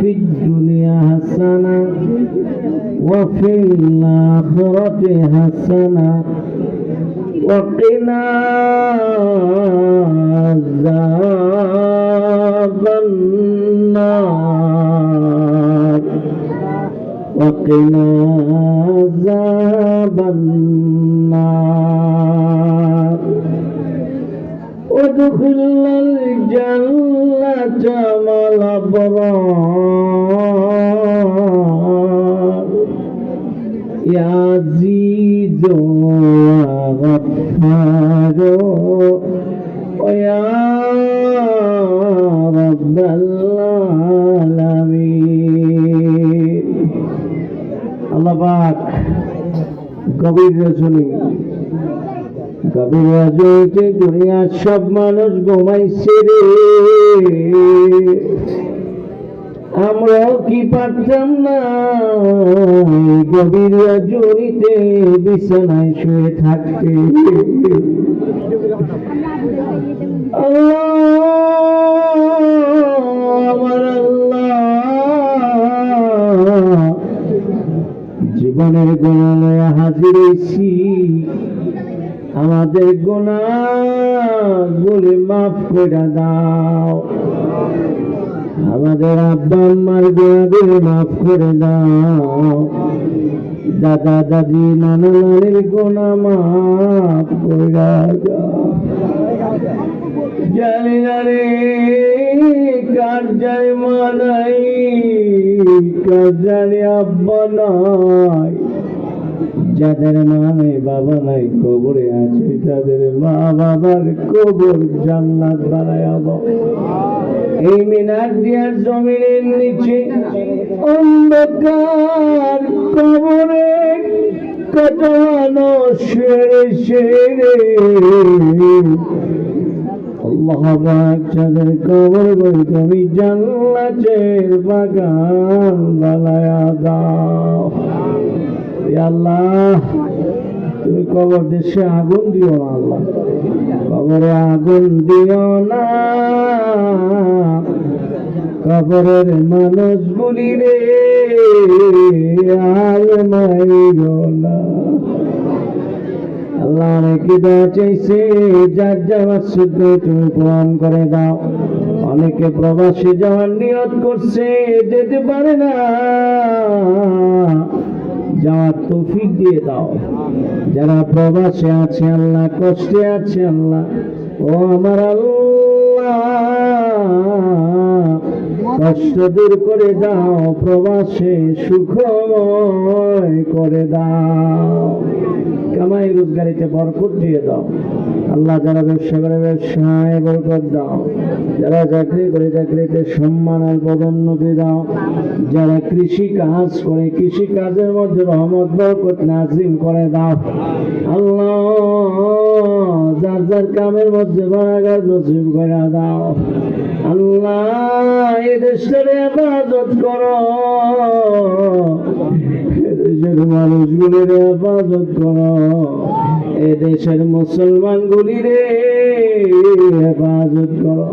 في الدنيا حسنة وفي الآخرة حسنة وقنا عذاب النار وقنا عذاب النار وادخل الجنة مع الأبرار يا عزيز يا غفار ويا رب العالمين আল্লাহ পাক গভীর রজনী দুনিয়ার সব মানুষ ঘুমাইছে রে। আমরাও কি পারতাম না? গভীর রজনীতে বিছানায় শুয়ে থাকতে। আল্লাহ হয়েছি আমাদের গোনা গুলি মাফ করে দাও। আমাদের আব্বা আম্মার গোনাগুলি মাফ করে দাও। দাদা, দাদি, নানা নানির গোনা মাফ করে দাও। জানি জানি কার জানি মা নাই, কার জানি আব্বা নাই। যাদের মা নেই বাবা নাই, কবরে আছে তাদের মা বাবার কবর জান্নাত বানায় এই মিনার দিয়ার জমিনের নিচে অন্ধকার কবরে মানুষ সেরে সেরে। যাদের কবর গই তুমি জান্নাতের বাগান বানায়া দাও। আল্লাহ, তুমি কবর দেশে আগুন দিও না আল্লাহ। কবরে আগুন দিও না। কবরের মানুষ মানুষগুলি রে, আর মাইরো না। আল্লাহ অনেকে দেওয়া চাইছে, যার যাওয়ার শুদ্ধ তুমি পূরণ করে দাও। অনেকে প্রবাসী যাওয়ার নিয়ত করছে, যেতে পারে না। যাওয়ার তৌফিক দিয়ে দাও। যারা প্রবাসে আছে আল্লাহ কষ্টে আছে আল্লাহ। ও আমার আল্লাহ। কষ্ট দূর করে দাও, প্রবাসে সুখময় করে দাও। কামাই রোজগারিতে বরকত দিয়ে দাও। আল্লাহ যারা ব্যবসা করে, ব্যবসায় বরকত দাও। যারা চাকরি করে, চাকরিতে সম্মান আর পদোন্নতি দাও। যারা কৃষি কাজ করে, কৃষি কাজের মধ্যে রহমত, বরকত নাজিম করে দাও। আল্লাহ যার যার কামের মধ্যে বারাগার নসিব করে দাও। আল্লাহ এই দেশের হেফাজত করো। মানুষগুলির হেফাজত করো। এ দেশের মুসলমান গুলিরে হেফাজত করো।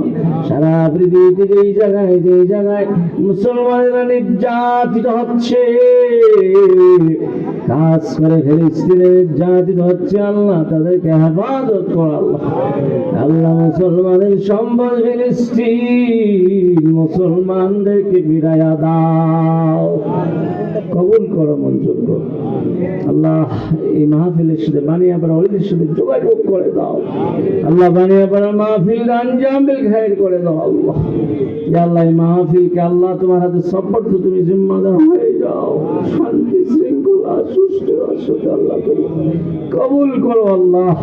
সারা পৃথিবীতে যেই জায়গায় যেই জায়গায় মুসলমানেরা নির্যাতিত হচ্ছে, কাজ করে ফিলিস্তিনে নির্যাতিত হচ্ছে, আল্লাহ তাদেরকে হেফাজত করো, আল্লাহ। আল্লাহ মুসলমানের সম্বল ফিলিস্তিন মুসলমানদেরকে বিদায়া দাও। কবুল করো, মঞ্জুর করো। আল্লাহ এই মাহফিলের সাথে বানিয়ে পড়া ওইদের সাথে যোগাযোগ করে দাও। আল্লাহ বানিয়ে পড়া মাহফিল আঞ্জাম বিল খায়ের করে দাও, আল্লাহ। ইয়া আল্লাহ, এই মাহফিলকে আল্লাহ তোমার হাতে সপর্দ তুমি জিম্মাদার হয়ে যাও। শান্তি, শৃঙ্খলা, সুষ্ঠু সাথে আল্লাহ কবুল করো, আল্লাহ।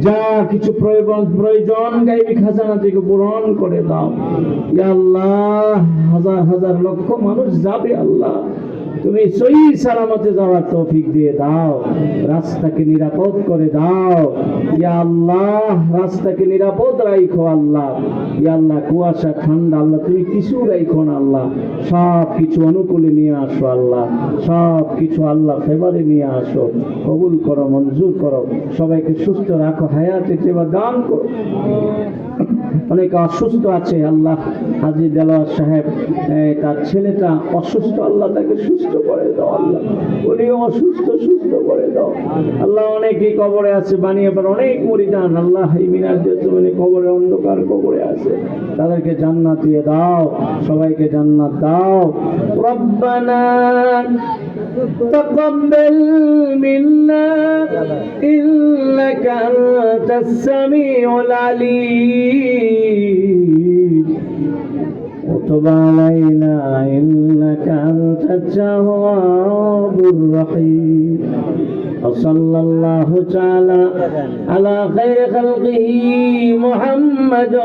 যা কিছু প্রয়োজন প্রয়োজন, গাইবি খাজানা থেকে পূরণ করে দাও। আল্লাহ, হাজার হাজার লক্ষ মানুষ যাবে, আল্লাহ। তুমি সই সালামতে যাওয়ার তৌফিক দিয়ে দাও। রাস্তাকে নিরাপদ করে দাও। ইয়া আল্লাহ, রাস্তাকে নিরাপদ রাইখো আল্লাহ। ইয়া আল্লাহ, কুয়াশা, ঠান্ডা, আল্লাহ, তুমি কিছু রাইখো না আল্লাহ। সব কিছু অনুকূলে নিয়ে আসো আল্লাহ। সব কিছু আল্লাহ ফেভারে নিয়ে আসো। কবুল করো, মঞ্জুর করো। সবাইকে সুস্থ রাখো, হায়াতে সেবা দান করো। অনেকে অসুস্থ আছে আল্লাহ হাজি দেলোয়ার সাহেব এ, তার ছেলেটা অসুস্থ আল্লাহ তাকে সুস্থ করে দাও আল্লাহ উনিও অসুস্থ সুস্থ করে দাও আল্লাহ অনেকেই কবরে আছে বানিয়ে পর অনেক মরিদান আল্লাহ এই মিনার দিয়ে তুমি কবরে অন্ধকার কবরে আছে তাদেরকে জান্নাত দিয়ে দাও সবাইকে জান্নাত দাও রব্বানা تقبل منا إنك أنت السميع العليم وتب علينا إنك أنت التواب الرحيم وصلى الله تعالى على خير خلقه محمد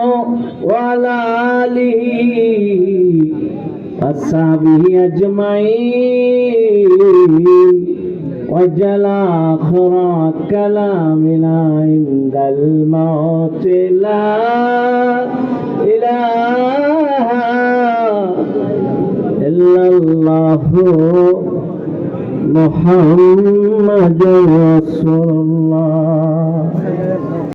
وعلى آله وأصحابه أجمعين وجل آخر كلامنا عند الموت لا إله إلا الله محمد